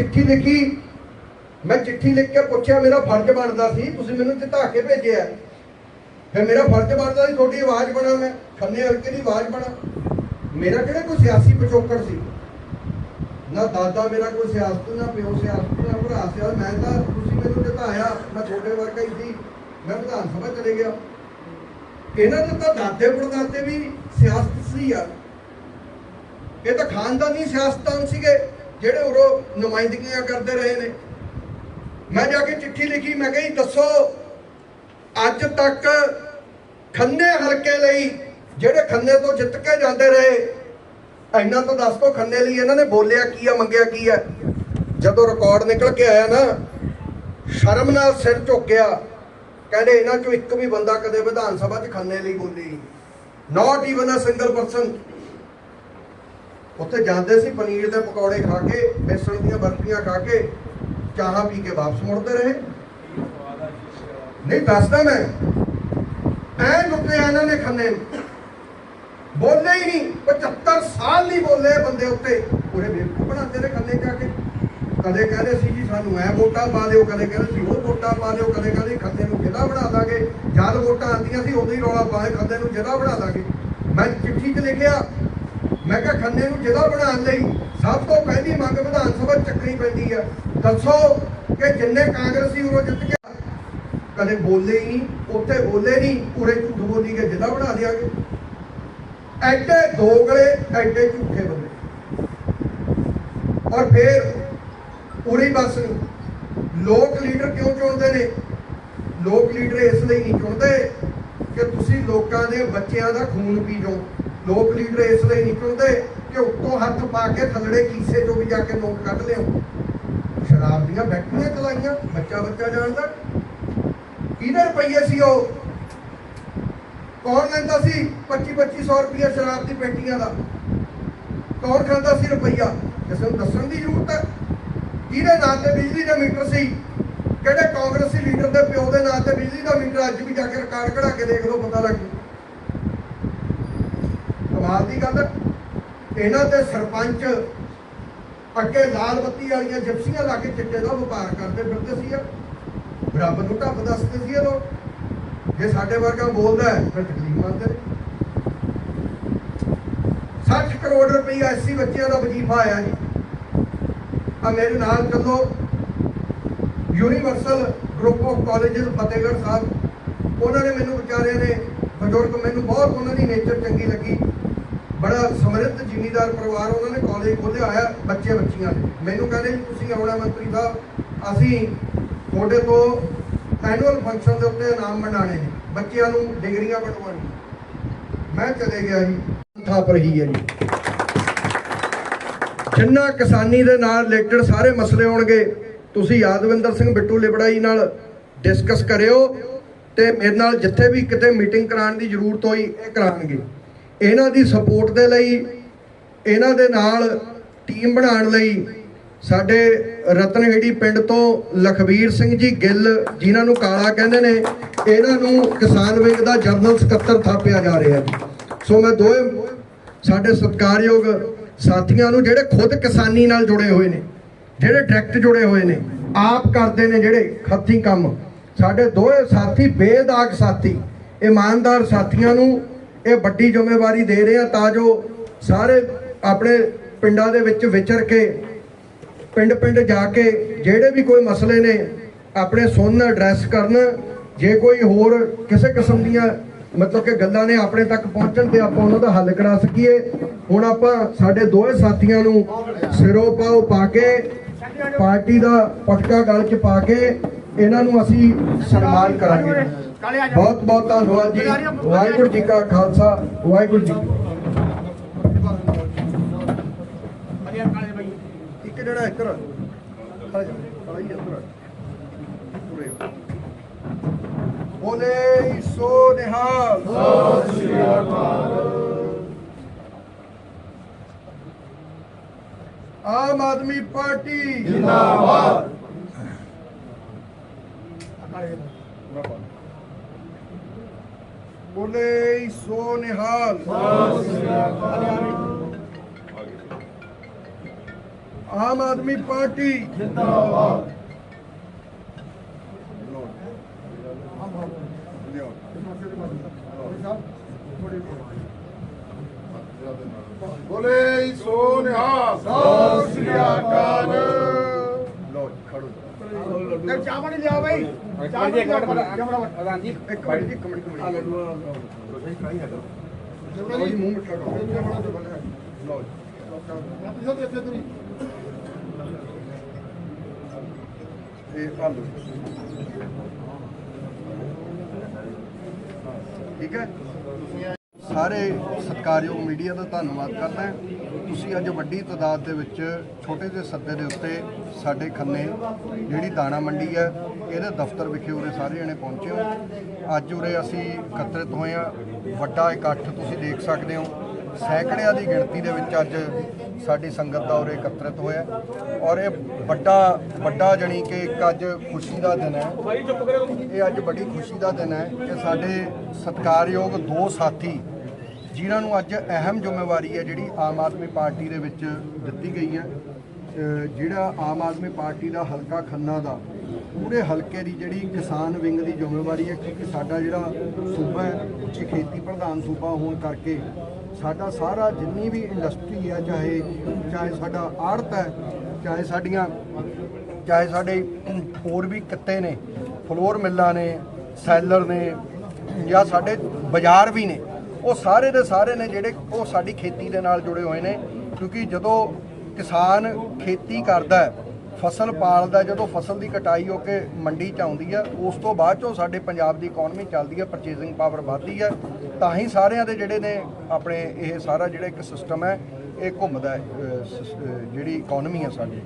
ਚਿੱਠੀ ਲਿਖੀ। ਮੈਂ ਚਿੱਠੀ ਲਿਖ ਕੇ ਪੁੱਛਿਆ, ਮੇਰਾ ਫਰਜ਼ ਬਣਦਾ ਸੀ, ਤੁਸੀਂ ਮੈਨੂੰ ਜਿਤਾ ਕੇ ਭੇਜਿਆ ਫਿਰ ਮੇਰਾ ਫਰਜ਼ ਬਣਦਾ ਸੀ, ਤੁਹਾਡੀ ਆਵਾਜ਼ ਬਣਾ ਮੈਂ, ਖੰਨੇ ਹਲਕੇ ਦੀ ਆਵਾਜ਼ ਬਣਾ। ਮੇਰਾ ਕਿਹੜਾ ਕੋਈ ਸਿਆਸੀ ਪਿਛੋਕੜ ਸੀ? ਨਾ ਦਾਦਾ ਮੇਰਾ ਕੋਈ ਸਿਆਸਤ, ਨਾ ਪਿਓ ਸਿਆਸਤ, ਨਾ ਭਰਾ ਸਿਆਸਤ। ਮੈਂ ਤਾਂ ਤੁਸੀਂ ਮੈਨੂੰ ਜਿਤਾਇਆ, ਮੈਂ ਤੁਹਾਡੇ ਵਰਗਾ ਹੀ ਸੀ। ਮੈਂ ਵਿਧਾਨ ਸਭਾ ਚਲੇ ਗਿਆ। ਇਹਨਾਂ ਦੇ ਤਾਂ ਦਾਦੇ ਪੜਦਾਦੇ ਵੀ ਸਿਆਸਤ ਸੀ ਆ ਇਹ ਤਾਂ ਖਾਨਦਾਨੀ ਸਿਆਸਤਦਾਨ ਸੀਗੇ। ਜਿਹੜੇ ਉਰੋਂ ਨੁਮਾਇੰਦਗੀਆਂ ਕਰਦੇ ਰਹੇ ਨੇ। ਮੈਂ ਜਾ ਕੇ ਚਿੱਠੀ ਲਿਖੀ, ਮੈਂ ਕਹੀ ਦੱਸੋ, ਅੱਜ ਤੱਕ ਖੰਨੇ ਹਲਕੇ ਲਈ ਜਿਹੜੇ ਖੰਨੇ ਤੋਂ ਜਿੱਤ ਕੇ ਜਾਂਦੇ ਰਹੇ, ਇੰਨਾ ਤੋਂ ਦੱਸ ਦੋ ਖੰਨੇ ਲਈ ਇਹਨਾਂ ਨੇ ਬੋਲਿਆ ਕੀ ਆ, ਮੰਗਿਆ ਕੀ ਆ। ਜਦੋਂ ਰਿਕਾਰਡ ਨਿਕਲ ਕੇ ਆਇਆ ਨਾ, ਸ਼ਰਮ ਨਾਲ ਸਿਰ ਝੁਕਿਆ ਕਹਿੰਦੇ ਇਹਨਾਂ ਚੋਂ ਇੱਕ ਵੀ ਬੰਦਾ ਕਦੇ ਵਿਧਾਨ ਸਭਾ 'ਚ ਖੰਨੇ ਲਈ ਬੋਲੀ not even a single person ਉੱਥੇ ਜਾਂਦੇ ਸੀ ਪਨੀਰ ਦੇ ਪਕੌੜੇ ਖਾ ਕੇ, ਬੇਸਣ ਦੀਆਂ ਬਰਫੀਆਂ ਖਾ ਕੇ, ਚਾਹ ਪੀ ਕੇ ਵਾਪਸ ਮੁੜਦੇ ਰਹੇ। ਨਹੀਂ, ਦੱਸਦਾ ਮੈਂ। ਐ ਲੁੱਟੇ ਇਹਨਾਂ ਨੇ ਖੰਨੇ। ਬੋਲੇ ਹੀ ਨਹੀਂ। 75 ਸਾਲ ਨਹੀਂ ਬੋਲੇ ਬੰਦੇ ਉੱਤੇ। ਪੂਰੇ ਬੇਵਕੂਫ ਬਣਾਉਂਦੇ ਨੇ ਖੰਨੇ ਜਾ ਕੇ। ਕਦੇ ਕਹਿੰਦੇ ਸੀ ਜੀ, ਸਾਨੂੰ ਐ ਵੋਟਾਂ ਪਾ ਦਿਓ, ਕਦੇ ਕਹਿੰਦੇ ਸੀ ਉਹ ਵੋਟਾਂ ਪਾ ਦਿਓ, ਕਦੇ ਕਹਿੰਦੇ ਖੰਨੇ ਨੂੰ ਜ਼ਿਲ੍ਹਾ ਬਣਾ ਦਾਂਗੇ। ਜਦ ਵੋਟਾਂ ਆਉਂਦੀਆਂ ਸੀ, ਉਦੋਂ ਹੀ ਰੌਲਾ ਪਾਏ ਖੰਨੇ ਨੂੰ ਜ਼ਿਲ੍ਹਾ ਬਣਾ ਦਾਂਗੇ। ਮੈਂ ਚਿੱਠੀ 'ਚ ਲਿਖਿਆ ਮੈਂ ਕਿਹਾ ਖੰਨੇ ਨੂੰ ਜ਼ਿਲ੍ਹਾ ਬਣਾਉਣ ਲਈ ਸਭ ਤੋਂ ਪਹਿਲੀ ਮੰਗ ਵਿਧਾਨ ਸਭਾ ਚੱਕਣੀ ਪੈਂਦੀ ਹੈ ਦੱਸੋ ਕਿ ਜਿੰਨੇ ਕਾਂਗਰਸੀ ਉਰੋਂ ਜਿੱਤ ਕੇ ਕਦੇ ਬੋਲੇ ਹੀ ਨਹੀਂ, ਉੱਥੇ ਬੋਲੇ ਨਹੀਂ, ਪੂਰੇ ਝੂਠ ਬੋਲੀ ਕੇ ਜ਼ਿਲ੍ਹਾ ਬਣਾ ਦਿਆਂਗੇ। ਐਡੇ ਦੋਗਲੇ, ਐਡੇ ਝੂਠੇ ਬੰਦੇ। ਔਰ ਫਿਰ ਪੂਰੀ ਬਸ ਲੋਕ ਲੀਡਰ ਕਿਉਂ ਚੁਣਦੇ ਨੇ? ਲੋਕ ਲੀਡਰ ਇਸ ਲਈ ਨਹੀਂ ਚੁਣਦੇ ਕਿ ਤੁਸੀਂ ਲੋਕਾਂ ਦੇ ਬੱਚਿਆਂ ਦਾ ਖੂਨ ਪੀ ਜਾਓ। ਲੋਕ ਲੀਡਰ ਇਸ ਲਈ ਨਹੀਂ ਚੁਣਦੇ ਕਿ ਉੱਤੋਂ ਹੱਥ ਪਾ ਕੇ ਥੱਲੜੇ ਕੀਸੇ ਚੋਂ ਵੀ ਜਾ ਕੇ ਨੋਟ ਕੱਢ ਲਿਓ। ਸ਼ਰਾਬ ਦੀਆਂ ਫੈਕਟਰੀਆਂ ਚਲਾਈਆਂ ਬੱਚਾ ਬੱਚਾ ਜਾਣਦਾ। ਕਿਹਦੇ ਰੁਪਈਏ ਸੀ ਉਹ? ਕੌਣ ਲੈਂਦਾ ਸੀ 25 2500 ਰੁਪਈਆ ਸ਼ਰਾਬ ਦੀ ਪੇਟੀਆਂ ਦਾ? ਕੌਣ ਖਾਂਦਾ ਸੀ ਰੁਪਈਆ? ਕਿਸੇ ਨੂੰ ਦੱਸਣ ਦੀ ਜ਼ਰੂਰਤ ਹੈ, ਕਿਹਦੇ ਨਾਂ ਤੇ ਬਿਜਲੀ ਦਾ ਮੀਟਰ ਸੀ? ਕਿਹੜੇ ਕਾਂਗਰਸੀ ਲੀਡਰ ਦੇ ਪਿਓ ਦੇ ਨਾਂ ਤੇ ਬਿਜਲੀ ਦਾ ਮੀਟਰ ਅੱਜ ਵੀ ਜਾ ਕੇ ਰਿਕਾਰਡ ਕਢਾ ਕੇ ਦੇਖ ਲਓ, ਪਤਾ ਲੱਗ ਜੂ। ਕਮਾਲ ਦੀ ਗੱਲ, ਇਹਨਾਂ ਦੇ ਸਰਪੰਚ ਅੱਗੇ ਲਾਲ ਬੱਤੀ ਵਾਲੀਆਂ ਜਿਪਸੀਆਂ ਲਾ ਕੇ ਚਿੱਟੇ ਦਾ ਵਪਾਰ ਕਰਦੇ ਫਿਰਦੇ ਸੀ ਰੱਬ ਨੂੰ ਢੱਬ ਦੱਸਦੇ ਸੀ ਇਹ ਲੋਕ। ਜੇ ਸਾਡੇ ਵਰਗਾ ਬੋਲਦਾ ਹੈ, ਫਿਰ ਤਕਲੀਫ ਮੰਨਦੇ 60 ਕਰੋੜ ਰੁਪਈਆ ਐਸੀ ਬੱਚਿਆਂ ਦਾ ਵਜੀਫਾ ਆਇਆ ਜੀ। ਆ ਮੇਰੇ ਨਾਲ ਚੱਲੋ। Universal group of colleges Fatehgarh Sahib. ਉਹਨਾਂ ਨੇ ਮੈਨੂੰ ਵਿਚਾਰਿਆਂ ਨੇ, ਬਜ਼ੁਰਗ ਮੈਨੂੰ ਬਹੁਤ ਉਹਨਾਂ ਦੀ ਨੇਚਰ ਚੰਗੀ ਲੱਗੀ। ਬੜਾ ਸਮਰਿੱਧ ਜ਼ਿਮੀਦਾਰ ਪਰਿਵਾਰ ਉਹਨਾਂ ਨੇ ਕਾਲਜ ਖੋਲ੍ਹਿਆ ਹੋਇਆ ਬੱਚੇ ਬੱਚੀਆਂ ਨੇ ਮੈਨੂੰ ਕਹਿੰਦੇ ਜੀ, ਤੁਸੀਂ ਆਉਣਾ ਮੰਤਰੀ ਸਾਹਿਬ, ਅਸੀਂ ਤੁਹਾਡੇ ਤੋਂ ਐਨੂਅਲ ਫੰਕਸ਼ਨ ਦੇ ਉੱਤੇ ਇਨਾਮ ਵੰਡਾਣੇ ਨੇ, ਬੱਚਿਆਂ ਨੂੰ ਡਿਗਰੀਆਂ ਵੰਡਵਾਉਣੀਆਂ ਮੈਂ ਚਲੇ ਗਿਆ ਜੀ, ਥਾਪ ਰਹੀ ਹੈ ਜੀ। ਜਿੰਨਾ ਕਿਸਾਨੀ ਦੇ ਨਾਲ ਰਿਲੇਟਡ ਸਾਰੇ ਮਸਲੇ ਹੋਣਗੇ ਤੁਸੀਂ ਯਾਦਵਿੰਦਰ ਸਿੰਘ ਬਿੱਟੂ ਲਿਬੜਾਈ ਨਾਲ ਡਿਸਕਸ ਕਰਿਓ ਤੇ ਮੇਰੇ ਨਾਲ ਜਿੱਥੇ ਵੀ ਕਿਤੇ ਮੀਟਿੰਗ ਕਰਾਉਣ ਦੀ ਜ਼ਰੂਰਤ ਹੋਈ, ਇਹ ਕਰਾਣਗੇ ਇਹਨਾਂ ਦੀ ਸਪੋਰਟ ਦੇ ਲਈ, ਇਹਨਾਂ ਦੇ ਨਾਲ ਟੀਮ ਬਣਾਉਣ ਲਈ ਸਾਡੇ ਰਤਨਹੇੜੀ ਪਿੰਡ ਤੋਂ ਲਖਵੀਰ ਸਿੰਘ ਜੀ ਗਿੱਲ ਜਿਨ੍ਹਾਂ ਨੂੰ ਕਾਲਾ ਕਹਿੰਦੇ ਨੇ, ਇਹਨਾਂ ਨੂੰ ਕਿਸਾਨ ਵਿੰਗ ਦਾ ਜਨਰਲ ਸਕੱਤਰ ਥਾਪਿਆ ਜਾ ਰਿਹਾ ਜੀ। ਸੋ ਮੈਂ ਦੋਵੇਂ ਸਾਡੇ ਸਤਿਕਾਰਯੋਗ ਸਾਥੀਆਂ ਨੂੰ ਜਿਹੜੇ ਖੁਦ ਕਿਸਾਨੀ ਨਾਲ ਜੁੜੇ ਹੋਏ ਨੇ, ਜਿਹੜੇ ਡਾਇਰੈਕਟ ਜੁੜੇ ਹੋਏ ਨੇ, ਆਪ ਕਰਦੇ ਨੇ ਜਿਹੜੇ ਖੱਤੀ ਕੰਮ। ਸਾਡੇ ਦੋਵੇਂ ਸਾਥੀ, ਬੇਦਾਗ ਸਾਥੀ, ਇਮਾਨਦਾਰ ਸਾਥੀਆਂ ਨੂੰ ਇਹ ਵੱਡੀ ਜ਼ਿੰਮੇਵਾਰੀ ਦੇ ਰਹੇ ਆ ਤਾਂ ਜੋ ਸਾਰੇ ਆਪਣੇ ਪਿੰਡਾਂ ਦੇ ਵਿੱਚ ਵਿਚਰ ਕੇ ਪਿੰਡ ਪਿੰਡ ਜਾ ਕੇ ਜਿਹੜੇ ਵੀ ਕੋਈ ਮਸਲੇ ਨੇ ਆਪਣੇ ਸੁਣਨ ਐਡਰੈਸ ਕਰਨ। ਜੇ ਕੋਈ ਹੋਰ ਕਿਸੇ ਕਿਸਮ ਦੀਆਂ ਮਤਲਬ ਕਿ ਗੱਲਾਂ ਨੇ ਆਪਣੇ ਤੱਕ ਪਹੁੰਚਣ ਤੇ ਆਪਾਂ ਉਹਨਾਂ ਦਾ ਹੱਲ ਕਰਾ ਸਕੀਏ। ਹੁਣ ਆਪਾਂ ਸਾਡੇ ਦੋਵੇਂ ਸਾਥੀਆਂ ਨੂੰ ਸਿਰੋਂ ਪਾਓ ਪਾ ਕੇ, ਪਾਰਟੀ ਦਾ ਪਟਕਾ ਗਲ 'ਚ ਪਾ ਕੇ, ਇਹਨਾਂ ਨੂੰ ਅਸੀਂ ਸਨਮਾਨ ਕਰਾਂਗੇ। ਬਹੁਤ ਬਹੁਤ ਧੰਨਵਾਦ ਜੀ। ਵਾਹਿਗੁਰੂ ਜੀ ਕਾ ਖਾਲਸਾ ਵਾਹਿਗੁਰੂ ਜੀ। ਇੱਕ ਜਿਹੜਾ ਆਮ ਆਦਮੀ ਪਾਰਟੀ। ਜਿੰਦਾਬਾਦ। ਬੋਲੇ ਸੋ ਨਿਹਾਲ ਆਮ ਆਦਮੀ ਪਾਰਟੀ ਬੋਲੇ ਸੋ ਨਿਹਾਲ ਸਤਿ ਸ੍ਰੀ ਅਕਾਲ ਲੋ ਖੜੋ ਤੇ ਚਾਹ ਪਾਣੀ ਲਿਆਓ ਬਈ ਚਾਹ ਪਾਣੀ ਲਿਆਓ ਪ੍ਰਧਾਨ ਜੀ ਇੱਕ ਮਿੰਟ ਜੀ, ਇੱਕ ਮਿੰਟ ਇੱਕ ਮਿੰਟ ਲਓ ਜੀ ਮੂੰਹ ਮਿੱਠਾ ਕਰੋ ਲਓ ਜੀ। ਇਹ ਆਲੂ ਠੀਕ ਹੈ ਸਾਰੇ ਸਤਿਕਾਰਯੋਗ ਮੀਡੀਆ ਦਾ ਧੰਨਵਾਦ ਕਰਦਾ ਤੁਸੀਂ ਅੱਜ ਵੱਡੀ ਤਾਦਾਦ ਦੇ ਵਿੱਚ ਛੋਟੇ ਜਿਹੇ ਸੱਦੇ ਦੇ ਉੱਤੇ ਸਾਡੇ ਖੰਨੇ ਜਿਹੜੀ ਦਾਣਾ ਮੰਡੀ ਹੈ, ਇਹਦੇ ਦਫ਼ਤਰ ਵਿਖੇ ਉਰੇ ਸਾਰੇ ਜਣੇ ਪਹੁੰਚੇ ਹੋ। ਅੱਜ ਉਰੇ ਅਸੀਂ ਇਕੱਤਰਿਤ ਹੋਏ ਆ ਵੱਡਾ ਇਕੱਠ ਤੁਸੀਂ ਦੇਖ ਸਕਦੇ ਹੋ। ਸੈਂਕੜਿਆਂ ਦੀ ਗਿਣਤੀ ਦੇ ਵਿੱਚ ਅੱਜ ਸਾਡੀ ਸੰਗਤ ਦਾ ਉਰੇ ਇਕੱਤਰਿਤ ਹੋਇਆ ਔਰ ਇਹ ਵੱਡਾ ਵੱਡਾ ਜਣੀ ਕਿ ਇੱਕ ਅੱਜ ਖੁਸ਼ੀ ਦਾ ਦਿਨ ਹੈ। ਇਹ ਅੱਜ ਬੜੀ ਖੁਸ਼ੀ ਦਾ ਦਿਨ ਹੈ ਕਿ ਸਾਡੇ ਸਤਿਕਾਰਯੋਗ ਦੋ ਸਾਥੀ ਜਿਨ੍ਹਾਂ ਨੂੰ ਅੱਜ ਅਹਿਮ ਜ਼ਿੰਮੇਵਾਰੀ ਹੈ ਜਿਹੜੀ ਆਮ ਆਦਮੀ ਪਾਰਟੀ ਦੇ ਵਿੱਚ ਦਿੱਤੀ ਗਈ ਹੈ ਜਿਹੜਾ ਆਮ ਆਦਮੀ ਪਾਰਟੀ ਦਾ ਹਲਕਾ ਖੰਨਾ ਦਾ, ਪੂਰੇ ਹਲਕੇ ਦੀ ਜਿਹੜੀ ਕਿਸਾਨ ਵਿੰਗ ਦੀ ਜ਼ਿੰਮੇਵਾਰੀ ਹੈ ਕਿ ਸਾਡਾ ਜਿਹੜਾ ਸੂਬਾ ਹੈ, ਉੱਚੀ ਖੇਤੀ ਪ੍ਰਧਾਨ ਸੂਬਾ ਹੋਣ ਕਰਕੇ ਸਾਡਾ ਸਾਰਾ ਜਿੰਨੀ ਵੀ ਇੰਡਸਟਰੀ ਹੈ, ਚਾਹੇ ਚਾਹੇ ਸਾਡਾ ਆੜਤ ਹੈ, ਚਾਹੇ ਸਾਡੀਆਂ, ਚਾਹੇ ਸਾਡੇ ਹੋਰ ਵੀ ਕਿੱਤੇ ਨੇ, ਫਲੋਰ ਮਿੱਲਾਂ ਨੇ, ਸੈਲਰ ਨੇ ਜਾਂ ਸਾਡੇ ਬਾਜ਼ਾਰ ਵੀ ਨੇ ਉਹ ਸਾਰੇ ਦੇ ਸਾਰੇ ਨੇ ਜਿਹੜੇ ਉਹ ਸਾਡੀ ਖੇਤੀ ਦੇ ਨਾਲ ਜੁੜੇ ਹੋਏ ਨੇ, ਕਿਉਂਕਿ ਜਦੋਂ ਕਿਸਾਨ ਖੇਤੀ ਕਰਦਾ ਹੈ, ਫਸਲ ਪਾਲਦਾ ਜਦੋਂ ਫਸਲ ਦੀ ਕਟਾਈ ਹੋ ਕੇ ਮੰਡੀ ਚ ਆਉਂਦੀ ਹੈ, ਉਸ ਤੋਂ ਬਾਅਦ ਚੋਂ ਸਾਡੇ ਪੰਜਾਬ ਦੀ ਇਕਨੋਮੀ ਚੱਲਦੀ ਹੈ ਪਰਚੇਸਿੰਗ ਪਾਵਰ ਵੱਧਦੀ ਹੈ, ਤਾਂ ਹੀ ਸਾਰਿਆਂ ਦੇ ਜਿਹੜੇ ਨੇ ਆਪਣੇ ਇਹ ਸਾਰਾ ਜਿਹੜਾ ਇੱਕ ਸਿਸਟਮ ਹੈ, ਇਹ ਘੁੰਮਦਾ ਜਿਹੜੀ ਇਕਨੋਮੀ ਹੈ ਸਾਡੀ।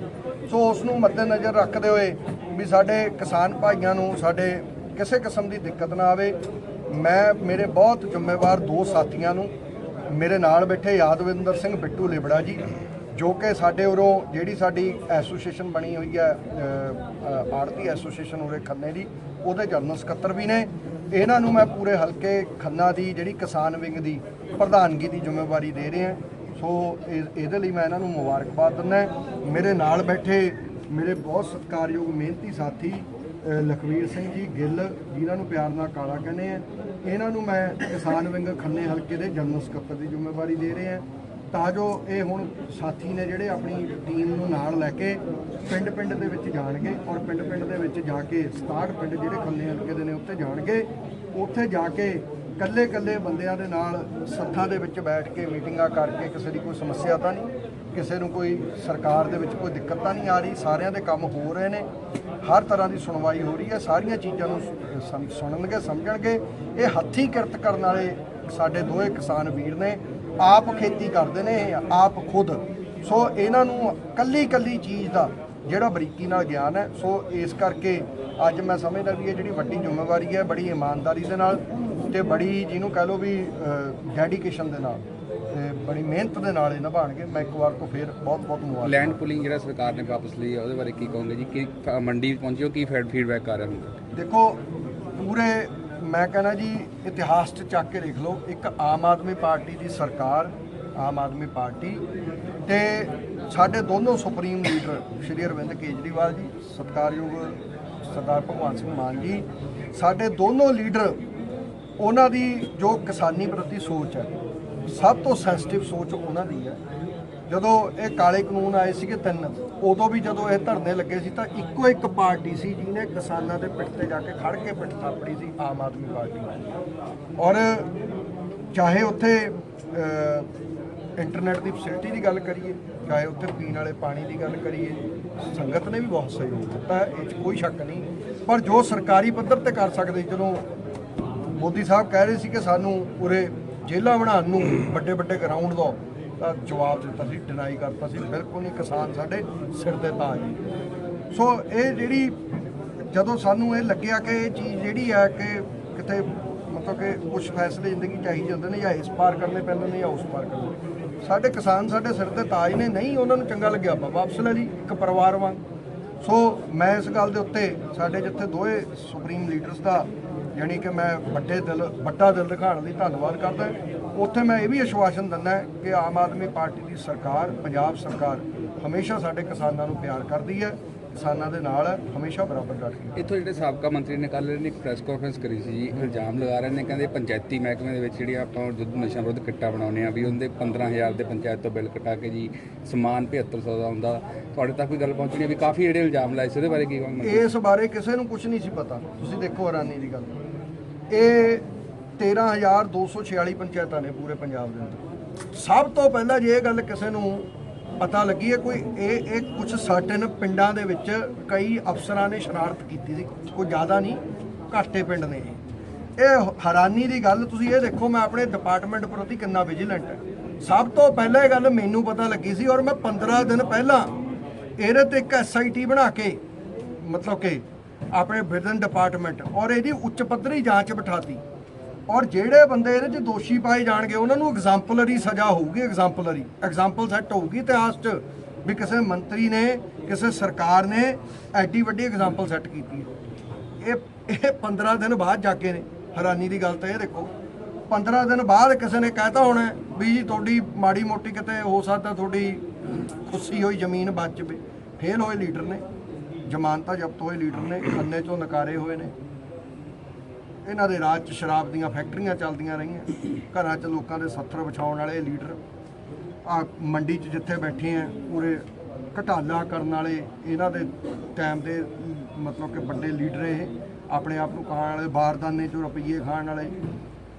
ਸੋ ਉਸ ਨੂੰ ਮੱਦੇਨਜ਼ਰ ਰੱਖਦੇ ਹੋਏ ਵੀ ਸਾਡੇ ਕਿਸਾਨ ਭਾਈਆਂ ਨੂੰ, ਸਾਡੇ ਕਿਸੇ ਕਿਸਮ ਦੀ ਦਿੱਕਤ ਨਾ ਆਵੇ ਮੈਂ ਮੇਰੇ ਬਹੁਤ ਜ਼ਿੰਮੇਵਾਰ ਦੋ ਸਾਥੀਆਂ ਨੂੰ, ਮੇਰੇ ਨਾਲ ਬੈਠੇ ਯਾਦਵਿੰਦਰ ਸਿੰਘ ਬਿੱਟੂ ਲਿਬੜਾ ਜੀ, ਜੋ ਕਿ ਸਾਡੇ ਉਰੋਂ ਜਿਹੜੀ ਸਾਡੀ ਐਸੋਸੀਏਸ਼ਨ ਬਣੀ ਹੋਈ ਹੈ ਆੜਤੀ ਐਸੋਸੀਏਸ਼ਨ ਉਰੇ ਖੰਨੇ ਦੀ, ਉਹਦੇ ਜਨਰਲ ਸਕੱਤਰ ਵੀ ਨੇ। ਇਹਨਾਂ ਨੂੰ ਮੈਂ ਪੂਰੇ ਹਲਕੇ ਖੰਨਾ ਦੀ ਜਿਹੜੀ ਕਿਸਾਨ ਵਿੰਗ ਦੀ ਪ੍ਰਧਾਨਗੀ ਦੀ ਜ਼ਿੰਮੇਵਾਰੀ ਦੇ ਰਿਹਾ। ਸੋ ਇਹ- ਇਹਦੇ ਲਈ ਮੈਂ ਇਹਨਾਂ ਨੂੰ ਮੁਬਾਰਕਬਾਦ ਦਿੰਦਾ। ਮੇਰੇ ਨਾਲ ਬੈਠੇ ਮੇਰੇ ਬਹੁਤ ਸਤਿਕਾਰਯੋਗ, ਮਿਹਨਤੀ ਸਾਥੀ ਲਖਵੀਰ ਸਿੰਘ ਜੀ ਗਿੱਲ, ਜਿਨ੍ਹਾਂ ਨੂੰ ਪਿਆਰ ਨਾਲ ਕਾਲਾ ਕਹਿੰਦੇ ਆ, ਇਹਨਾਂ ਨੂੰ ਮੈਂ ਕਿਸਾਨ ਵਿੰਗ ਖੰਨੇ ਹਲਕੇ ਦੇ ਜਨਰਲ ਸਕੱਤਰ ਦੀ ਜ਼ਿੰਮੇਵਾਰੀ ਦੇ ਰਹੇ। ਆ ਤਾਂ ਜੋ ਇਹ ਹੁਣ ਸਾਥੀ ਨੇ ਜਿਹੜੇ ਆਪਣੀ ਟੀਮ ਨੂੰ ਨਾਲ ਲੈ ਕੇ ਪਿੰਡ ਪਿੰਡ ਦੇ ਵਿੱਚ ਜਾਣਗੇ ਔਰ ਪਿੰਡ ਪਿੰਡ ਦੇ ਵਿੱਚ ਜਾ ਕੇ 67 ਪਿੰਡ ਜਿਹੜੇ ਖੰਨੇ ਹਲਕੇ ਦੇ ਨੇ, ਉੱਥੇ ਜਾਣਗੇ। ਉੱਥੇ ਜਾ ਕੇ ਕੱਲੇ ਕੱਲੇ ਬੰਦਿਆਂ ਦੇ ਨਾਲ ਸੱਥਾਂ ਦੇ ਵਿੱਚ ਬੈਠ ਕੇ ਮੀਟਿੰਗਾਂ ਕਰਕੇ ਕਿਸੇ ਦੀ ਕੋਈ ਸਮੱਸਿਆ ਤਾਂ ਨਹੀਂ, ਕਿਸੇ ਨੂੰ ਕੋਈ ਸਰਕਾਰ ਦੇ ਵਿੱਚ ਕੋਈ ਦਿੱਕਤ ਤਾਂ ਨਹੀਂ ਆ ਰਹੀ, ਸਾਰਿਆਂ ਦੇ ਕੰਮ ਹੋ ਰਹੇ ਨੇ, ਹਰ ਤਰ੍ਹਾਂ ਦੀ ਸੁਣਵਾਈ ਹੋ ਰਹੀ ਹੈ, ਸਾਰੀਆਂ ਚੀਜ਼ਾਂ ਨੂੰ ਸੁਣਨਗੇ, ਸਮਝਣਗੇ। ਇਹ ਹੱਥੀਂ ਕਿਰਤ ਕਰਨ ਵਾਲੇ ਸਾਡੇ ਦੋਏ ਕਿਸਾਨ ਵੀਰ ਨੇ, ਆਪ ਖੇਤੀ ਕਰਦੇ ਨੇ ਆਪ ਖੁਦ। ਸੋ ਇਹਨਾਂ ਨੂੰ ਕੱਲੀ ਕੱਲੀ ਚੀਜ਼ ਦਾ ਜਿਹੜਾ ਬਰੀਕੀ ਨਾਲ ਗਿਆਨ ਹੈ, ਸੋ ਇਸ ਕਰਕੇ ਅੱਜ ਮੈਂ ਸਮਝਦਾ ਵੀ ਇਹ ਜਿਹੜੀ ਵੱਡੀ ਜ਼ਿੰਮੇਵਾਰੀ ਹੈ, ਬੜੀ ਇਮਾਨਦਾਰੀ ਦੇ ਨਾਲ ਤੇ ਬੜੀ ਜਿਹਨੂੰ ਕਹਿ ਲਓ ਵੀ ਡੈਡੀਕੇਸ਼ਨ ਦੇ ਨਾਲ ਤੇ ਬੜੀ ਮਿਹਨਤ ਦੇ ਨਾਲ ਇਹ ਨਿਭਾਣਗੇ ਮੈਂ ਇੱਕ ਵਾਰ ਤੋਂ ਫੇਰ ਬਹੁਤ ਬਹੁਤ ਮੁਬਾਰਕ ਲੈਂਡ ਪੁਲਿੰਗ ਜਿਹੜਾ ਸਰਕਾਰ ਨੇ ਵਾਪਸ ਲਈ ਹੈ ਉਹਦੇ ਬਾਰੇ ਕੀ ਕਹੋਗੇ ਜੀ? ਕਿ ਮੰਡੀ ਪਹੁੰਚੇ ਹੋ? ਕੀ ਫੀਡਬੈਕ ਆ ਰਿਹਾ ਹੁਣ ਦੇਖੋ ਪੂਰੇ ਮੈਂ ਕਹਿੰਦਾ ਜੀ ਇਤਿਹਾਸ 'ਚ ਚੱਕ ਕੇ ਦੇਖ ਲਓ ਇੱਕ ਆਮ ਆਦਮੀ ਪਾਰਟੀ ਦੀ ਸਰਕਾਰ ਆਮ ਆਦਮੀ ਪਾਰਟੀ ਤੇ ਸਾਡੇ ਦੋਨੋਂ ਸੁਪਰੀਮ ਲੀਡਰ ਸ਼੍ਰੀ ਅਰਵਿੰਦ ਕੇਜਰੀਵਾਲ ਜੀ ਸਤਿਕਾਰਯੋਗ ਸਰਦਾਰ ਭਗਵੰਤ ਸਿੰਘ ਮਾਨ ਜੀ ਸਾਡੇ ਦੋਨੋਂ ਲੀਡਰ ਉਹਨਾਂ ਦੀ ਜੋ ਕਿਸਾਨੀ ਪ੍ਰਤੀ ਸੋਚ ਹੈ ਸਭ ਤੋਂ ਸੈਂਸਿਟਿਵ ਸੋਚ ਉਹਨਾਂ ਦੀ ਹੈ। ਜਦੋਂ ਇਹ ਕਾਲੇ ਕਾਨੂੰਨ ਆਏ ਸੀਗੇ ਤਿੰਨ ਉਦੋਂ ਵੀ ਜਦੋਂ ਇਹ ਧਰਨੇ ਲੱਗੇ ਸੀ ਤਾਂ ਇੱਕੋ ਇੱਕ ਪਾਰਟੀ ਸੀ ਜਿਹਨੇ ਕਿਸਾਨਾਂ ਦੇ ਪਿੱਠ ਤੇ ਜਾ ਕੇ ਖੜ ਕੇ ਪਿੱਠ ਥਾਪੜੀ ਸੀ ਆਮ ਆਦਮੀ ਪਾਰਟੀ ਔਰ ਚਾਹੇ ਉੱਥੇ ਅਹ, ਇੰਟਰਨੈਟ ਦੀ ਫੈਸਿਲਿਟੀ ਦੀ ਗੱਲ ਕਰੀਏ ਚਾਹੇ ਉੱਥੇ ਪੀਣ ਵਾਲੇ ਪਾਣੀ ਦੀ ਗੱਲ ਕਰੀਏ ਸੰਗਤ ਨੇ ਵੀ ਬਹੁਤ ਸਹਿਯੋਗ ਦਿੱਤਾ ਇਹ 'ਚ ਕੋਈ ਸ਼ੱਕ ਨਹੀਂ। ਪਰ ਜੋ ਸਰਕਾਰੀ ਪੱਧਰ ਤੇ ਕਰ ਸਕਦੇ ਜਦੋਂ ਮੋਦੀ ਸਾਹਿਬ ਕਹਿ ਰਹੇ ਸੀ ਕਿ ਸਾਨੂੰ ਉਰੇ ਜੇਲ੍ਹਾਂ ਬਣਾਉਣ ਨੂੰ ਵੱਡੇ ਵੱਡੇ ਗਰਾਊਂਡ ਦੋ ਤਾਂ ਜਵਾਬ ਦਿੱਤਾ ਸੀ ਡਿਨਾਈ ਕਰਤਾ ਸੀ। ਬਿਲਕੁਲ ਨਹੀਂ, ਕਿਸਾਨ ਸਾਡੇ ਸਿਰ ਤੇ ਤਾਜ ਨੇ। ਸੋ ਇਹ ਜਿਹੜੀ, ਜਦੋਂ ਸਾਨੂੰ ਇਹ ਲੱਗਿਆ ਕਿ ਇਹ ਚੀਜ਼ ਜਿਹੜੀ ਹੈ ਕਿ ਕਿਤੇ ਮਤਲਬ ਕਿ ਕੁਝ ਫੈਸਲੇ ਜ਼ਿੰਦਗੀ ਚਾਹੀਦੇ ਜਾਂਦੇ ਨੇ ਜਾਂ ਇਸ ਪਾਰ ਕਰਨੇ ਪੈਂਦੇ ਨੇ ਜਾਂ ਉਸ ਪਾਰ ਕਰਨੇ। ਸਾਡੇ ਕਿਸਾਨ ਸਾਡੇ ਸਿਰ ਤੇ ਤਾਜ ਨੇ। ਨਹੀਂ, ਉਹਨਾਂ ਨੂੰ ਚੰਗਾ ਲੱਗਿਆ। ਆਪਾਂ ਵਾਪਸ ਲੈ ਲਈ, ਇੱਕ ਪਰਿਵਾਰ ਵਾਂਗ। ਸੋ ਮੈਂ ਇਸ ਗੱਲ ਦੇ ਉੱਤੇ ਸਾਡੇ ਜਿੱਥੇ ਦੋਏ ਸੁਪਰੀਮ ਲੀਡਰਸ ਦਾ ਯਾਨੀ ਕਿ ਮੈਂ ਵੱਡੇ ਦਿਲ, ਵੱਡਾ ਦਿਲ ਦਿਖਾਉਣ ਲਈ ਧੰਨਵਾਦ ਕਰਦਾ ਉੱਥੇ ਮੈਂ ਇਹ ਵੀ ਅਸ਼ਵਾਸਨ ਦਿੰਦਾ ਕਿ ਆਮ ਆਦਮੀ ਪਾਰਟੀ ਦੀ ਸਰਕਾਰ, ਪੰਜਾਬ ਸਰਕਾਰ ਹਮੇਸ਼ਾ ਸਾਡੇ ਕਿਸਾਨਾਂ ਨੂੰ ਪਿਆਰ ਕਰਦੀ ਹੈ। ਕਿਸਾਨਾਂ ਦੇ ਨਾਲ ਹਮੇਸ਼ਾ ਬਰਾਬਰ ਡਟ ਕੇ। ਇੱਥੋਂ ਜਿਹੜੇ ਸਾਬਕਾ ਮੰਤਰੀ ਨੇ ਕੱਲ੍ਹ ਨੇ ਇੱਕ ਪ੍ਰੈਸ ਕਾਨਫਰੰਸ ਕਰੀ ਸੀ ਜੀ ਇਲਜ਼ਾਮ ਲਗਾ ਰਹੇ ਨੇ ਕਹਿੰਦੇ ਪੰਚਾਇਤੀ ਮਹਿਕਮੇ ਦੇ ਵਿੱਚ ਜਿਹੜੀ ਆਪਾਂ ਜੁੱਧ ਨਸ਼ਾ ਵਿਰੁੱਧ ਕਿੱਟਾ ਬਣਾਉਂਦੇ ਆ ਵੀ ਉਹਦੇ 15000 ਦੇ ਪੰਚਾਇਤ ਤੋਂ ਬਿੱਲ ਕਟਾ ਕੇ ਜੀ ਸਮਾਨ 7500 ਦਾ ਹੁੰਦਾ। ਤੁਹਾਡੇ ਤੱਕ ਵੀ ਗੱਲ ਪਹੁੰਚਣੀ ਹੈ ਵੀ ਕਾਫੀ ਜਿਹੜੇ ਇਲਜ਼ਾਮ ਲਾਏ ਸੀ ਉਹਦੇ ਬਾਰੇ ਕੀ ਕਹੋਗੇ ਇਸ ਬਾਰੇ ਕਿਸੇ ਨੂੰ ਕੁਝ ਨਹੀਂ ਸੀ ਪਤਾ। ਤੁਸੀਂ ਦੇਖੋ ਹੈਰਾਨੀ ਦੀ ਗੱਲ। ਇਹ 13246 ਪੰਚਾਇਤਾਂ ਨੇ ਪੂਰੇ ਪੰਜਾਬ ਦੇ ਅੰਦਰ। ਸਭ ਤੋਂ ਪਹਿਲਾਂ ਜੇ ਇਹ ਗੱਲ ਕਿਸੇ ਨੂੰ ਪਤਾ ਲੱਗੀ ਹੈ ਕੋਈ ਇਹ ਇਹ ਕੁਝ ਸਰਟਨ ਪਿੰਡਾਂ ਦੇ ਵਿੱਚ ਕਈ ਅਫਸਰਾਂ ਨੇ ਸ਼ਰਾਰਤ ਕੀਤੀ ਸੀ। ਕੋਈ ਜ਼ਿਆਦਾ ਨਹੀਂ, ਘਾਟੇ ਪਿੰਡ ਨੇ ਇਹ। ਹੈਰਾਨੀ ਦੀ ਗੱਲ, ਤੁਸੀਂ ਇਹ ਦੇਖੋ ਮੈਂ ਆਪਣੇ ਡਿਪਾਰਟਮੈਂਟ ਪ੍ਰਤੀ ਕਿੰਨਾ ਵਿਜੀਲੈਂਟ ਹੈ। ਸਭ ਤੋਂ ਪਹਿਲਾਂ ਇਹ ਗੱਲ ਮੈਨੂੰ ਪਤਾ ਲੱਗੀ ਸੀ ਔਰ ਮੈਂ 15 ਦਿਨ ਪਹਿਲਾਂ ਇਹਦੇ ਤੇ ਇੱਕ ਐਸਆਈਟੀ ਬਣਾ ਕੇ, ਮਤਲਬ ਕਿ ਆਪਣੇ ਵਿਦਨ ਡਿਪਾਰਟਮੈਂਟ ਔਰ ਇਹਦੀ ਉੱਚ ਪੱਧਰੀ ਜਾਂਚ ਬਿਠਾਤੀ। ਔਰ ਜਿਹੜੇ ਬੰਦੇ ਇਹਦੇ 'ਚ ਦੋਸ਼ੀ ਪਾਏ ਜਾਣਗੇ, ਉਹਨਾਂ ਨੂੰ ਐਗਜ਼ਾਮਪਲਰੀ ਸਜ਼ਾ ਹੋਊਗੀ ਐਗਜ਼ਾਮਪਲਰੀ ਐਗਜ਼ਾਮਪਲ ਸੈੱਟ ਹੋਊਗੀ ਇਤਿਹਾਸ 'ਚ ਵੀ ਕਿਸੇ ਮੰਤਰੀ ਨੇ, ਕਿਸੇ ਸਰਕਾਰ ਨੇ ਐਡੀ ਵੱਡੀ ਐਗਜ਼ਾਮਪਲ ਸੈੱਟ ਕੀਤੀ ਹੈ। ਇਹ ਇਹ 15 ਦਿਨ ਬਾਅਦ ਜਾ ਕੇ ਨੇ। ਹੈਰਾਨੀ ਦੀ ਗੱਲ ਤਾਂ ਇਹ ਦੇਖੋ 15 ਦਿਨ ਬਾਅਦ ਕਿਸੇ ਨੇ ਕਹਿਤਾ ਹੋਣਾ ਵੀ ਜੀ ਤੁਹਾਡੀ ਮਾੜੀ ਮੋਟੀ ਕਿਤੇ ਹੋ ਸਕਦਾ, ਤੁਹਾਡੀ ਖੁੱਸੀ ਹੋਈ ਜ਼ਮੀਨ ਬਚ ਜਵੇ। ਫੇਲ ਹੋਏ ਲੀਡਰ ਨੇ। ਜ਼ਮਾਨਤਾਂ ਜ਼ਬਤ ਹੋਏ ਲੀਡਰ ਨੇ। ਖੰਨੇ ਚੋਂ ਨਕਾਰੇ ਹੋਏ ਨੇ। ਇਹਨਾਂ ਦੇ ਰਾਜ 'ਚ ਸ਼ਰਾਬ ਦੀਆਂ ਫੈਕਟਰੀਆਂ ਚੱਲਦੀਆਂ ਰਹੀਆਂ। ਘਰਾਂ 'ਚ ਲੋਕਾਂ ਦੇ ਸੱਥਰ ਵਿਛਾਉਣ ਵਾਲੇ ਲੀਡਰ। ਆ ਮੰਡੀ 'ਚ ਜਿੱਥੇ ਬੈਠੇ ਆ, ਪੂਰੇ ਘਟਾਲਾ ਕਰਨ ਵਾਲੇ ਇਹਨਾਂ ਦੇ ਟਾਈਮ ਦੇ ਮਤਲਬ ਕਿ ਵੱਡੇ ਲੀਡਰ ਇਹ। ਆਪਣੇ ਆਪ ਨੂੰ ਖਾਣ ਵਾਲੇ, ਬਾਰਦਾਨੇ 'ਚੋਂ ਰੁਪਈਏ ਖਾਣ ਵਾਲੇ।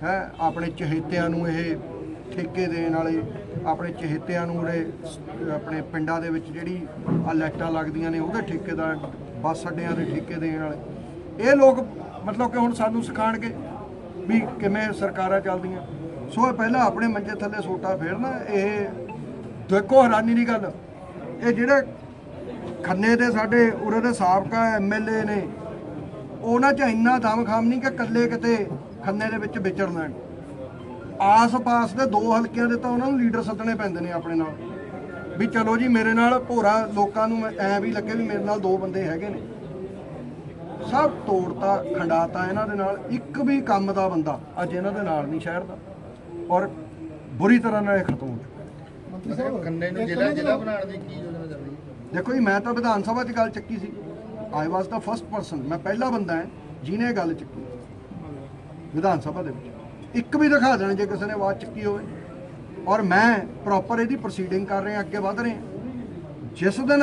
ਹੈ, ਆਪਣੇ ਚਹੇਤਿਆਂ ਨੂੰ ਇਹ ਠੇਕੇ ਦੇਣ ਵਾਲੇ। ਆਪਣੇ ਚਹੇਤਿਆਂ ਨੂੰ ਉਰੇ ਆਪਣੇ ਪਿੰਡਾਂ ਦੇ ਵਿੱਚ ਜਿਹੜੀ ਆ ਲਾਈਟਾਂ ਲੱਗਦੀਆਂ ਨੇ, ਉਹਦੇ ਠੇਕੇਦਾਰ ਬੱਸ ਅੱਡਿਆਂ ਦੇ ਠੇਕੇ ਦੇਣ ਵਾਲੇ। ਇਹ ਲੋਕ ਮਤਲਬ ਕਿ ਹੁਣ ਸਾਨੂੰ ਸਿਖਾਣਗੇ ਵੀ ਕਿਵੇਂ ਸਰਕਾਰਾਂ ਚੱਲਦੀਆਂ। ਸੋ ਇਹ ਪਹਿਲਾਂ ਆਪਣੇ ਮੰਜੇ ਥੱਲੇ ਸੋਟਾ ਫੇਰਨਾ, ਇਹ ਦੇਖੋ ਹੈਰਾਨੀ ਦੀ ਗੱਲ। ਇਹ ਜਿਹੜੇ ਖੰਨੇ ਦੇ ਸਾਡੇ, ਉਰੇ ਦੇ ਸਾਬਕਾ ਐਮਐਲਏ ਨੇ, ਉਹਨਾਂ 'ਚ ਇੰਨਾ ਦਮਖਮ ਨਹੀਂ ਕਿ ਇਕੱਲੇ ਕਿਤੇ ਖੰਨੇ ਦੇ ਵਿੱਚ ਵਿਚਰ ਲੈਣ। ਆਸ-ਪਾਸ ਦੇ ਦੋ ਹਲਕਿਆਂ ਦੇ ਤਾਂ ਉਹਨਾਂ ਨੂੰ ਲੀਡਰ ਸੱਦਣੇ ਪੈਂਦੇ ਨੇ ਆਪਣੇ ਨਾਲ। ਵੀ ਚਲੋ ਜੀ, ਮੇਰੇ ਨਾਲ ਭੋਰਾ ਲੋਕਾਂ ਨੂੰ ਐ ਵੀ ਲੱਗੇ ਵੀ ਮੇਰੇ ਨਾਲ ਦੋ ਬੰਦੇ ਹੈਗੇ ਨੇ। ਸਭ ਤੋੜਤਾ ਖੰਡਾਤਾ ਇਹਨਾਂ ਦੇ ਨਾਲ ਇੱਕ ਵੀ ਕੰਮ ਦਾ ਬੰਦਾ ਅੱਜ ਇਹਨਾਂ ਦੇ ਨਾਲ ਨਹੀਂ ਸ਼ਹਿਰ ਦਾ। ਔਰ ਬੁਰੀ ਤਰ੍ਹਾਂ ਨਾਲ ਇਹ ਖਤਮ ਹੋ ਚੁੱਕਾ। ਕੰਨੇ ਨੂੰ ਜ਼ਿਲ੍ਹਾ ਜ਼ਿਲ੍ਹਾ ਬਣਾਉਣ ਦੀ ਕੀ ਯੋਜਨਾ ਚੱਲ ਰਹੀ ਹੈ? ਦੇਖੋ ਜੀ ਮੈਂ ਤਾਂ ਵਿਧਾਨ ਸਭਾ 'ਚ ਗੱਲ ਚੱਕੀ ਸੀ। ਆਈ ਵਾਸ ਦਾ ਫਰਸਟ ਪਰਸਨ ਮੈਂ ਪਹਿਲਾ ਬੰਦਾ ਹਾਂ ਜਿਹਨੇ ਗੱਲ ਚੱਕੀ। ਵਿਧਾਨ ਸਭਾ ਦੇ ਵਿੱਚ। ਇੱਕ ਵੀ ਦਿਖਾ ਦੇਣਾ ਜੇ ਕਿਸੇ ਨੇ ਆਵਾਜ਼ ਚੱਕੀ ਹੋਵੇ। ਔਰ ਮੈਂ ਪ੍ਰੋਪਰ ਇਹਦੀ ਪ੍ਰੋਸੀਡਿੰਗ ਕਰ ਰਿਹਾ ਅੱਗੇ ਵਧ ਰਿਹਾ। ਜਿਸ ਦਿਨ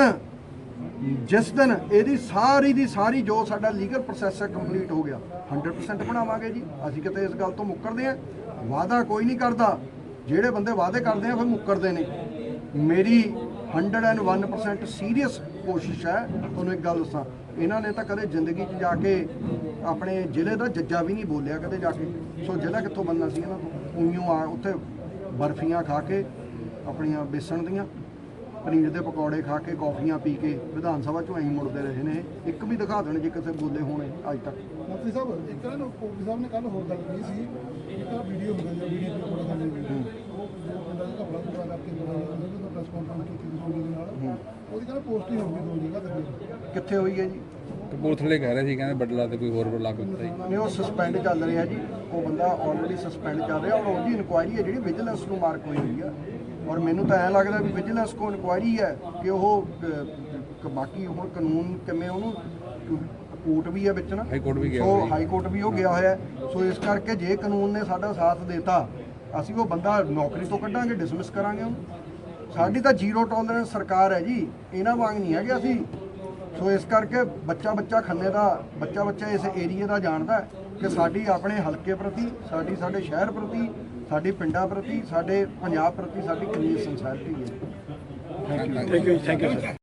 ਜਿਸ ਦਿਨ ਇਹਦੀ ਸਾਰੀ ਦੀ ਸਾਰੀ ਜੋ ਸਾਡਾ ਲੀਗਲ ਪ੍ਰੋਸੈਸ ਹੈ ਕੰਪਲੀਟ ਹੋ ਗਿਆ 100% ਬਣਾਵਾਂਗੇ ਜੀ। ਅਸੀਂ ਕਿਤੇ ਇਸ ਗੱਲ ਤੋਂ ਮੁੱਕਰਦੇ ਆ ਵਾਅਦਾ ਕੋਈ ਨਹੀਂ ਕਰਦਾ। ਜਿਹੜੇ ਬੰਦੇ ਵਾਅਦੇ ਕਰਦੇ ਆ, ਫਿਰ ਮੁੱਕਰਦੇ ਨੇ। ਮੇਰੀ 101% ਸੀਰੀਅਸ ਕੋਸ਼ਿਸ਼ ਹੈ, ਤੁਹਾਨੂੰ ਇੱਕ ਗੱਲ ਦੱਸਾਂ। ਇਹਨਾਂ ਨੇ ਤਾਂ ਕਦੇ ਜ਼ਿੰਦਗੀ 'ਚ ਜਾ ਕੇ ਆਪਣੇ ਜ਼ਿਲ੍ਹੇ ਦਾ ਜੱਜਾ ਵੀ ਨਹੀਂ ਬੋਲਿਆ ਕਦੇ ਜਾ ਕੇ। ਸੋ ਜ਼ਿਲ੍ਹਾ ਕਿੱਥੋਂ ਬੰਨਣਾ ਸੀ ਇਹਨਾਂ ਤੋਂ? ਉਈਓ ਆ, ਉੱਥੇ ਬਰਫੀਆਂ ਖਾ ਕੇ ਆਪਣੀਆਂ ਬੇਸਣ ਦੀਆਂ। ਪਨੀਰ ਦੇ ਪਕੌੜੇ ਖਾ ਕੇ ਕੌਫੀਆਂ ਪੀ ਕੇ ਵਿਧਾਨ ਸਭਾ ਚੋਂ ਐਂ ਮੁੜਦੇ ਰਹੇ ਨੇ। ਇੱਕ ਵੀ ਦਿਖਾ ਦੇਣ ਜੇ ਕਿਸੇ ਬੋਲੇ ਹੋਣੇ ਅੱਜ ਤੱਕ। ਮੰਤਰੀ ਸਾਹਿਬ ਇੱਕ ਨਾ ਕੋਪੀ ਸਾਹਿਬ ਨੇ ਕੱਲ ਹੋਰ ਗੱਲ ਕਹੀ ਸੀ। ਇੱਕ ਵੀਡੀਓ ਹੁੰਦਾ ਜਾਂ ਵੀਡੀਓ ਬੜਾ ਵੀਡੀਓ ਉਹ ਬੰਦਾ ਦਾ ਕਪੜਾ ਕੁਪੜਾ ਕਰਕੇ ਬੜਾ ਉਹਨੇ ਪ੍ਰੈਸ ਕਾਨਫਰੰਸ ਕੀਤੀ ਸੀ ਉਹਦੇ ਨਾਲ। ਉਹਦੀ ਕਹਿੰਦਾ ਪੋਸਟਿੰਗ ਹੋ ਗਈ ਦੋ ਜਗ੍ਹਾ ਤੇ ਕਿੱਥੇ ਹੋਈ ਹੈ ਜੀ? ਕਪੂਰਥਲੇ ਕਹਿ ਰਹੇ ਸੀ ਕਹਿੰਦੇ ਬਦਲਾ ਤੇ ਕੋਈ ਹੋਰ ਲੱਗ ਦਿੱਤਾ ਜੀ ਨਹੀਂ ਉਹ ਸਸਪੈਂਡ ਚੱਲ ਰਿਹਾ ਜੀ। ਉਹ ਬੰਦਾ ਆਲਰੇਡੀ ਸਸਪੈਂਡ ਚੱਲ ਰਿਹਾ। ਔਰ ਉਹਦੀ ਇਨਕੁਆਇਰੀ ਹੈ ਜਿਹੜੀ ਵਿਜੀਲੈਂਸ ਨੂੰ ਮਾਰਕ ਹੋਈ ਹੋਈ ਹੈ ਔਰ ਮੈਨੂੰ ਤਾਂ ਐਂ ਲੱਗਦਾ ਵੀ ਵਿਜੀਲੈਂਸ ਕੋ ਇਨਕੁਆਇਰੀ ਹੈ ਕਿ ਉਹ ਕ- ਬਾਕੀ ਹੁਣ ਕਾਨੂੰਨ ਕਿਵੇਂ ਉਹਨੂੰ ਕੋਰਟ ਵੀ ਹੈ ਵਿੱਚ ਨਾ ਹਾਈ ਕੋਰਟ ਵੀ ਗਿਆ ਸੋ। ਹਾਈ ਕੋਰਟ ਵੀ ਉਹ ਗਿਆ ਹੋਇਆ ਹੈ। ਸੋ ਇਸ ਕਰਕੇ ਜੇ ਕਾਨੂੰਨ ਨੇ ਸਾਡਾ ਸਾਥ ਦਿੱਤਾ ਅਸੀਂ ਉਹ ਬੰਦਾ ਨੌਕਰੀ ਤੋਂ ਕੱਢਾਂਗੇ ਡਿਸਮਿਸ ਕਰਾਂਗੇ ਉਹਨੂੰ ਸਾਡੀ ਤਾਂ ਜ਼ੀਰੋ ਟੋਲਰੈਂਸ ਸਰਕਾਰ ਹੈ ਜੀ ਇਹਨਾਂ ਵਾਂਗ ਨਹੀਂ ਹੈਗੇ ਅਸੀਂ ਸੋ ਇਸ ਕਰਕੇ ਬੱਚਾ ਬੱਚਾ ਖੰਨੇ ਦਾ ਬੱਚਾ ਬੱਚਾ ਇਸ ਏਰੀਏ ਦਾ ਜਾਣਦਾ ਹੈ ਕਿ ਸਾਡੀ ਆਪਣੇ ਹਲਕੇ ਪ੍ਰਤੀ ਸਾਡੀ ਸਾਡੇ ਸ਼ਹਿਰ ਪ੍ਰਤੀ ਸਾਡੇ ਪਿੰਡਾਂ ਪ੍ਰਤੀ, ਸਾਡੇ ਪੰਜਾਬ ਪ੍ਰਤੀ ਸਾਡੀ ਕਿੰਨੀ ਸੰਸਾਰਿਟੀ ਹੈ। Thank you thank you thank you